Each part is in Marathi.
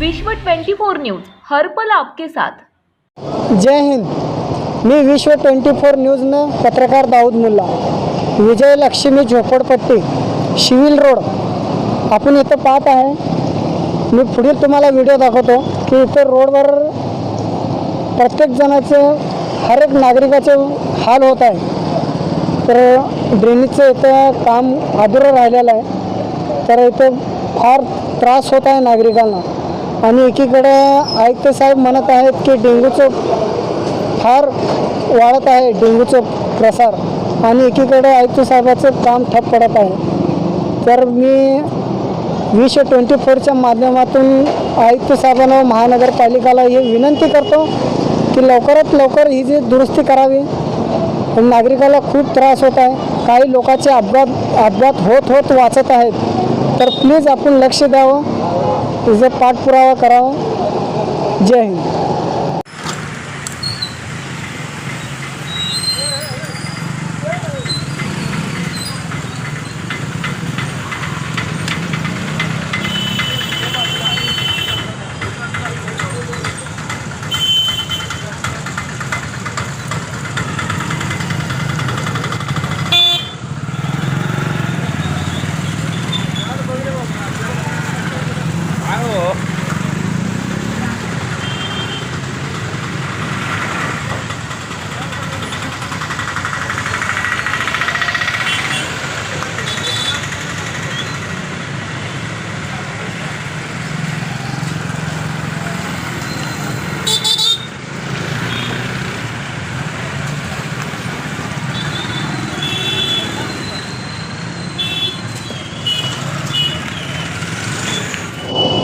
विश्व 24 न्यूज हर्पल आपके साथ. जय हिंद. मी विश्व ट्वेंटी फोर न्यूजनं पत्रकार दाऊद मुल्ला. विजय लक्ष्मी झोपडपट्टी शिविल रोड. आपण इथं पाहत आहे. मी पुढील तुम्हाला व्हिडिओ दाखवतो की इथं रोडवर प्रत्येक जणाचं हर एक नागरिकाचे हाल होत आहे. तर ड्रेनेजचं इथं काम अधुरं राहिलेलं आहे. तर इथं फार त्रास होत आहे नागरिकांना. आणि एकीकडे आयुक्त साहेब म्हणत आहेत की डेंग्यूचं फार वाढत आहे डेंग्यूचं प्रसार. आणि एकीकडे आयुक्त साहेबाचं काम ठप पडत आहे. तर मी वीसशे ट्वेंटी फोरच्या माध्यमातून आयुक्त साहेबांना महानगरपालिकाला हे विनंती करतो की लवकरात लवकर ही जी दुरुस्ती करावी. नागरिकाला खूप त्रास होत आहे. काही लोकांचे अपघात अपघात होत होत वाचत आहेत. तर प्लीज आपण लक्ष द्यावं. तिचा पाठपुरावा करावा. जय हिंद.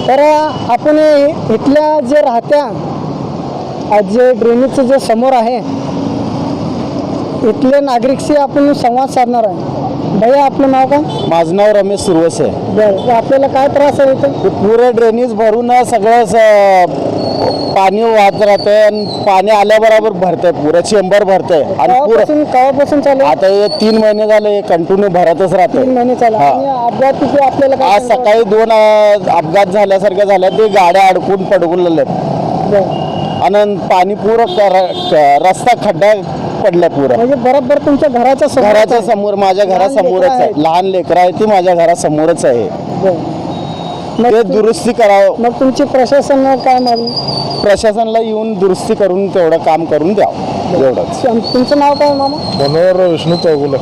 तर आपण इथल्या जे राहत्या आज जे ड्रेनेजचं जे समोर आहे इथले नागरिकशी आपण संवाद साधणार आहे भैया आपलं नाव काय माझं नाव रमेश सुरवस आहे बरं आपल्याला काय त्रास आहे इथं ते पुरं ड्रेनेज भरून सगळं स- पाणी वाहत राहतंय आणि पाणी आल्याबरोबर भरतंय पुरं चेंबर भरतंय आणि पुरं केव्हापासून केव्हापासून चालू आहे? आता हे तीन महिने झाले कंटिन्यू भरतच तीन राहतंय महिने चालू आहे. हा. आणि अपघात किती आपल्याला काय आज? सकाळी दोन अ, अपघात झाल्यासारख्या झाल्या ते गाड्या अडकून बरं. आणि पाणी पुरं रस्ता खड्डा पडलाय पुरं म्हणजे बरोबर तुमच्या घराच्या समोर घराच्या समोर माझ्या घरासमोरच लेकरं आहे. आहेत. लहान लेकरं आहे ती माझ्या घरासमोरच आहे. बरं. मग ते तु- दुरुस्ती करावं. मग तुमची प्रशासन काय मागणी? प्रशासनाला येऊन दुरुस्ती करून तेवढं काम करून द्यावं एवढंच. तुमचं नाव काय मामा? मनोहर विष्णू चौगुले.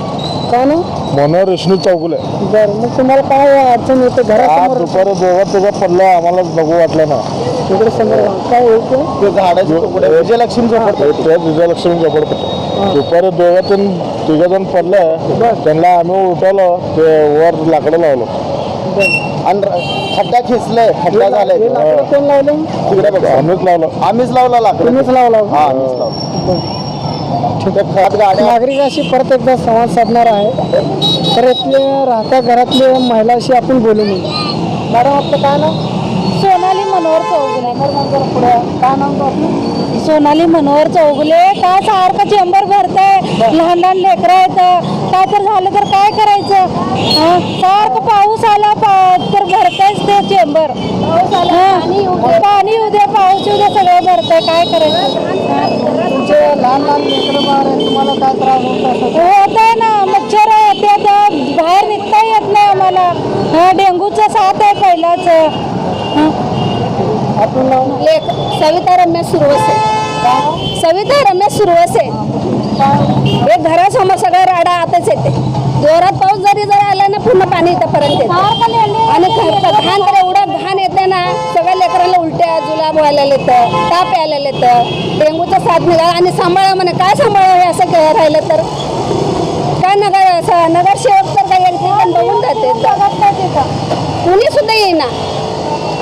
काय नाव? मनोहर विष्णू चौगुले. बरं. मग तुम्हाला काय अडचण येते आज घरासमोर? दुपारी दोघं तुझं पडलं आम्हाला बघू वाटलं ना. इकडे समोर काय होतं ते? झाडाचे तुकडे. विजयलक्ष्मी झोपडपट्टी. ते विजयलक्ष्मी झोपडपट्टी. दुपारी दोघं तीन तिघं जण पडलं त्यांना आम्ही उठवलं ते वर लाकडं लावलं. आणि खड्डा खिचलाय खड्डा झालाय कोण लावलं? तिकडे बघा. आम्हीच लावलं. आम्हीच लावला लाकडं. तुम्हीच लावला? हा आम्हीच लावला. ते खत गाड्या नागरिकाशी परत एकदा संवाद साधणार आहे. तर इथले राहत्या घरातले महिलाशी आपण बोलू म्हणून मॅडम आपलं काय नाव? सोनाली मनोहर चौगुले. काय नाव आपलं? सोनाली मनोहर चौगुले. का सारखं चेंबर भरतंय? लहान लहान लेकरं आहेत. काय तर झालं तर काय करायचं? हं? सारखं पाऊस आला पा- तर भरतंयच ते चेंबर. हं? पाणी येऊ दे पाऊस येऊ दे सगळं भरतंय. काय करायचं? तुमचे लहान लहान लेकरं बाळ आहेत तुम्हाला काय त्रास होत असं होत आहे ना मच्छर येते तर बाहेर निघता येत नाही आम्हाला. हं, डेंग्यूचा साथ आहे पहिलाच. लेख सविता रमेश सुरवसे. सविता रमेश सुरवसे. हे घरासमोर सगळं राडा आताच येते. जोरात पाऊस जरी जर आला ना पूर्ण पाणी इथंपर्यंत येतं. आणि घाण तर एवढं घाण येते ना सगळ्या लेकरांना उलट्या जुलाब व्हायला येतं ताप यायला येतं. डेंग्यूचा साथ निघाला आणि सांभाळा म्हणे. काय सांभाळा हे असं के- राहिलं तर? काय नगर नगरसेवक तर पण बघून जाते. कुणी सुद्धा येईना.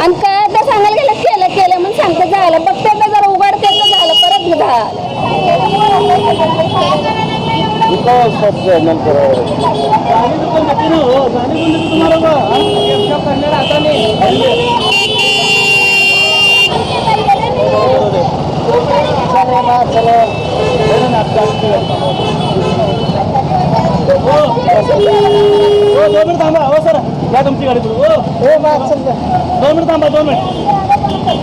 आणि काय तर सांगायला गेलं केलं केलं म्हणून सांगते झालं बघते तर जरा उघडते तर झालं परत झालं इथं स्वच्छ नंतर हो बा चल दोन मिनिट थांबा दोन मिनिट. हा हा